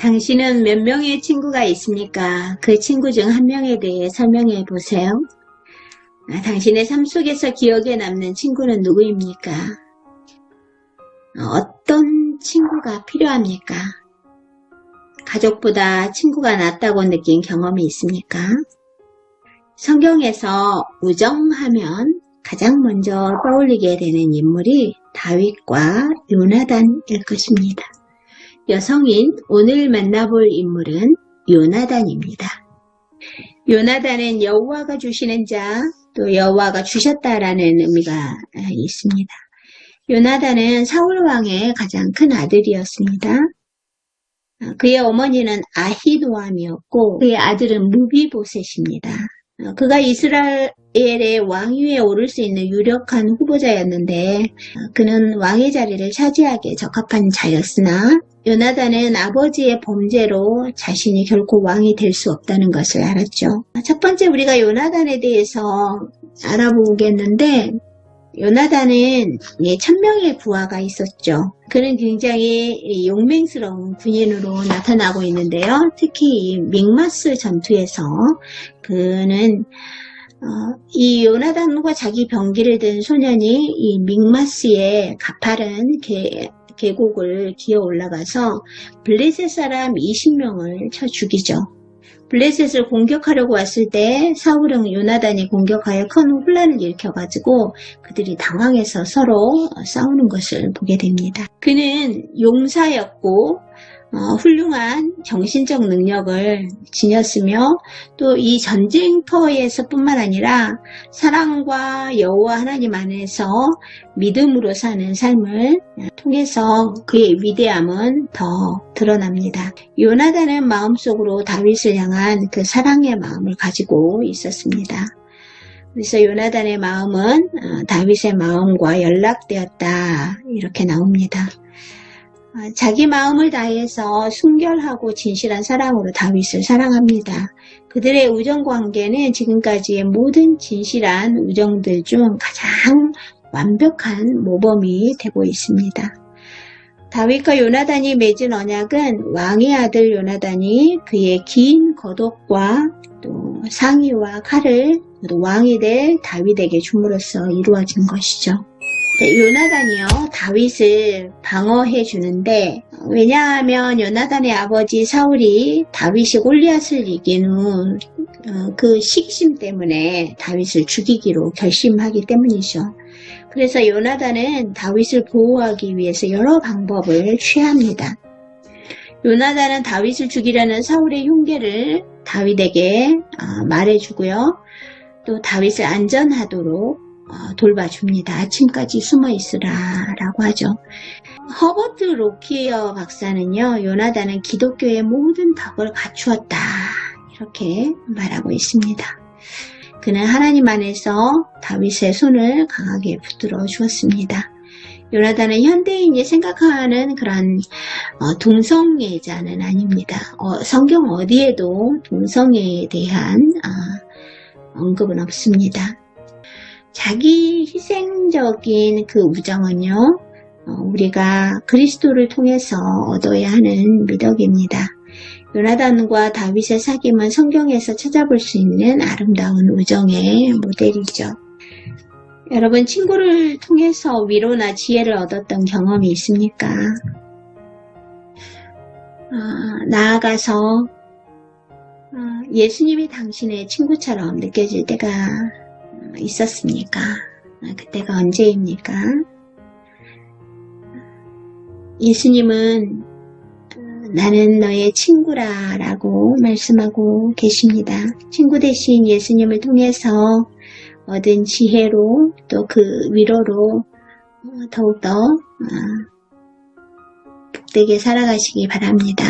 당신은 몇 명의 친구가 있습니까? 그 친구 중 한 명에 대해 설명해 보세요. 아, 당신의 삶 속에서 기억에 남는 친구는 누구입니까? 어떤 친구가 필요합니까? 가족보다 친구가 낫다고 느낀 경험이 있습니까? 성경에서 우정하면 가장 먼저 떠올리게 되는 인물이 다윗과 요나단일 것입니다. 여성인 오늘 만나볼 인물은 요나단입니다. 요나단은 여호와가 주시는 자, 또 여호와가 주셨다라는 의미가 있습니다. 요나단은 사울 왕의 가장 큰 아들이었습니다. 그의 어머니는 아히도암이었고 그의 아들은 무비보셋입니다. 그가 이스라엘의 왕위에 오를 수 있는 유력한 후보자였는데 그는 왕의 자리를 차지하기에 적합한 자였으나 요나단은 아버지의 범죄로 자신이 결코 왕이 될 수 없다는 것을 알았죠. 첫 번째 우리가 요나단에 대해서 알아보겠는데 요나단은 천명의 부하가 있었죠. 그는 굉장히 용맹스러운 군인으로 나타나고 있는데요. 특히 믹마스 전투에서 그는 어, 이 요나단과 자기 병기를 든 소년이 이 믹마스의 가파른 개, 계곡을 기어 올라가서 블레셋 사람 20명을 쳐 죽이죠. 블레셋을 공격하려고 왔을 때 사울은 요나단이 공격하여 큰 혼란을 일으켜가지고 그들이 당황해서 서로 싸우는 것을 보게 됩니다. 그는 용사였고 어, 훌륭한 정신적 능력을 지녔으며 또 이 전쟁터에서 뿐만 아니라 사랑과 여호와 하나님 안에서 믿음으로 사는 삶을 통해서 그의 위대함은 더 드러납니다. 요나단은 마음속으로 다윗을 향한 그 사랑의 마음을 가지고 있었습니다. 그래서 요나단의 마음은 어, 다윗의 마음과 연락되었다 이렇게 나옵니다. 아, 자기 마음을 다해서 순결하고 진실한 사랑으로 다윗을 사랑합니다. 그들의 우정 관계는 지금까지의 모든 진실한 우정들 중 가장 완벽한 모범이 되고 있습니다. 다윗과 요나단이 맺은 언약은 왕의 아들 요나단이 그의 긴 겉옷과 또 상의와 칼을 왕이 될 다윗에게 줌으로써 이루어진 것이죠. 네, 요나단이요 다윗을 방어해 주는데 왜냐하면 요나단의 아버지 사울이 다윗이 골리앗을 이긴 후그 어, 시기심 때문에 다윗을 죽이기로 결심하기 때문이죠. 그래서 요나단은 다윗을 보호하기 위해서 여러 방법을 취합니다. 요나단은 다윗을 죽이려는 사울의 흉계를 다윗에게 어, 말해주고요. 또 다윗을 안전하도록 어, 돌봐줍니다. 아침까지 숨어 있으라 라고 하죠. 허버트 로키어 박사는요. 요나단은 기독교의 모든 덕을 갖추었다 이렇게 말하고 있습니다. 그는 하나님 안에서 다윗의 손을 강하게 붙들어 주었습니다. 요나단은 현대인이 생각하는 그런 어, 동성애자는 아닙니다. 어, 성경 어디에도 동성애에 대한 어, 언급은 없습니다. 자기 희생적인 그 우정은요, 어, 우리가 그리스도를 통해서 얻어야 하는 미덕입니다. 요나단과 다윗의 사귐은 성경에서 찾아볼 수 있는 아름다운 우정의 모델이죠. 여러분 친구를 통해서 위로나 지혜를 얻었던 경험이 있습니까? 어, 나아가서 어, 예수님이 당신의 친구처럼 느껴질 때가 있었습니까? 그때가 언제입니까? 예수님은 나는 너의 친구라 라고 말씀하고 계십니다. 친구 대신 예수님을 통해서 얻은 지혜로 또 그 위로로 더욱더 복되게 살아가시기 바랍니다.